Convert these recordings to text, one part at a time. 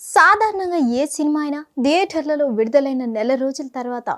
సాధారణంగా ఏ సినిమా అయినా థియేటర్లలో విడుదలైన నెల రోజుల తర్వాత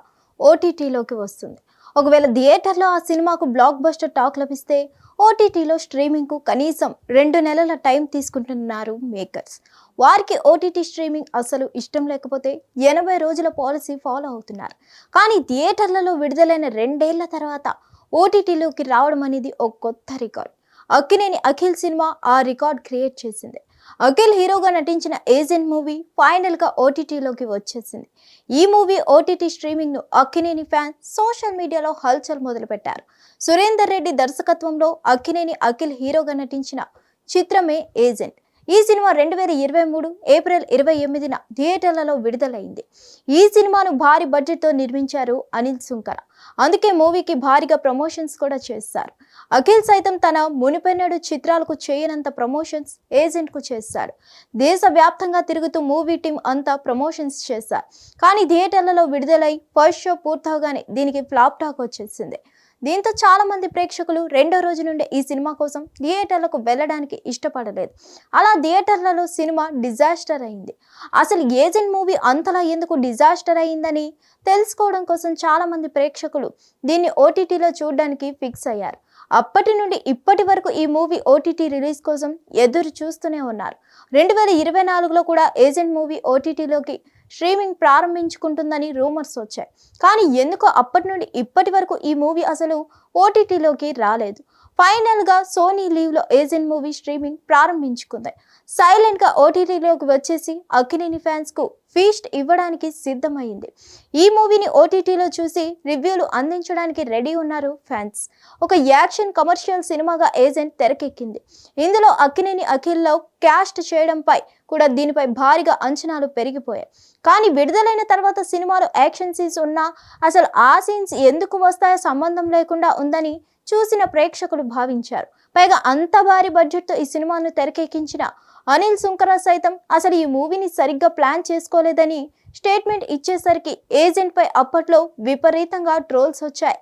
ఓటీటీలోకి వస్తుంది. ఒకవేళ థియేటర్లో ఆ సినిమాకు బ్లాక్ బస్టర్ టాక్ లభిస్తే ఓటీటీలో స్ట్రీమింగ్కు కనీసం రెండు నెలల టైం తీసుకుంటున్నారు మేకర్స్. వారికి ఓటీటీ స్ట్రీమింగ్ అసలు ఇష్టం లేకపోతే ఎనభై రోజుల పాలసీ ఫాలో అవుతున్నారు. కానీ థియేటర్లలో విడుదలైన రెండేళ్ళ తర్వాత ఓటీటీలోకి రావడం అనేది ఒక కొత్త రికార్డ్. అక్కినేని అఖిల్ సినిమా ఆ రికార్డ్ క్రియేట్ చేసింది. అఖిల్ హీరోగా నటించిన ఏజెంట్ మూవీ ఫైనల్గా ఓటీటీలోకి వచ్చేసింది. ఈ మూవీ ఓటీటీ స్ట్రీమింగ్ను అక్కినేని ఫ్యాన్స్ సోషల్ మీడియాలో హల్చల్ మొదలుపెట్టారు. సురేందర్ రెడ్డి దర్శకత్వంలో అక్కినేని అఖిల్ హీరోగా నటించిన చిత్రమే ఏజెంట్. ఈ సినిమా రెండు వేల ఇరవై మూడు ఏప్రిల్ ఇరవై ఎనిమిదిన థియేటర్లలో విడుదలైంది. ఈ సినిమాను భారీ బడ్జెట్తో నిర్మించారు అనిల్ సుంకర అందుకే మూవీకి భారీగా ప్రమోషన్స్ కూడా చేస్తారు అఖిల్ సైతం తన మునిపెన్నడు చిత్రాలకు చేయనంత ప్రమోషన్స్ ఏజెంట్కు చేశాడు దేశవ్యాప్తంగా తిరుగుతూ మూవీ టీం అంతా ప్రమోషన్స్ చేశారు. కానీ థియేటర్లలో విడుదలై ఫస్ట్ షో పూర్తవగానే దీనికి ఫ్లాప్ టాక్ వచ్చేసింది. దీంతో చాలా మంది ప్రేక్షకులు రెండో రోజు నుండి ఈ సినిమా కోసం థియేటర్లకు వెళ్ళడానికి ఇష్టపడలేదు. అలా థియేటర్లలో సినిమా డిజాస్టర్ అయింది. అసలు ఏజెంట్ మూవీ అంతలా ఎందుకు డిజాస్టర్ అయిందని తెలుసుకోవడం కోసం చాలా మంది ప్రేక్షకులు దీన్ని ఓటీటీలో చూడడానికి ఫిక్స్ అయ్యారు. అప్పటి నుండి ఇప్పటి వరకు ఈ మూవీ ఓటీటీ రిలీజ్ కోసం ఎదురు చూస్తూనే ఉన్నారు. రెండు వేల ఇరవై నాలుగులో కూడా ఏజెంట్ మూవీ ఓటీటీలోకి స్ట్రీమింగ్ ప్రారంభించుకుంటుందని రూమర్స్ వచ్చాయి. కానీ ఎందుకో అప్పటి నుండి ఇప్పటి వరకు ఈ మూవీ అసలు ఓటీటీలోకి రాలేదు. ఫైనల్గా సోనీ లీవ్లో ఏజెంట్ మూవీ స్ట్రీమింగ్ ప్రారంభించుకుంది. సైలెంట్గా ఓటీటీలోకి వచ్చేసి అక్కినేని ఫ్యాన్స్కు ఫీస్ట్ ఇవ్వడానికి సిద్ధమైంది. ఈ మూవీని ఓటీటీలో చూసి రివ్యూలు అందించడానికి రెడీ ఉన్నారు ఫ్యాన్స్. ఒక యాక్షన్ కమర్షియల్ సినిమాగా ఏజెంట్ తెరకెక్కింది. ఇందులో అక్కినేని అఖిల్లో క్యాస్ట్ చేయడంపై కూడా దీనిపై భారీగా అంచనాలు పెరిగిపోయాయి. కానీ విడుదలైన తర్వాత సినిమాలో యాక్షన్ సీన్స్ ఉన్నా అసలు ఆ సీన్స్ ఎందుకు వస్తాయో సంబంధం లేకుండా ఉందని చూసిన ప్రేక్షకులు భావించారు. పైగా అంత భారీ బడ్జెట్తో ఈ సినిమాను తెరకెక్కించిన అనిల్ సుంకర సైతం అసలు ఈ మూవీని సరిగ్గా ప్లాన్ చేసుకోలేదని స్టేట్మెంట్ ఇచ్చేసరికి ఏజెంట్ పై అప్పట్లో విపరీతంగా ట్రోల్స్ వచ్చాయి.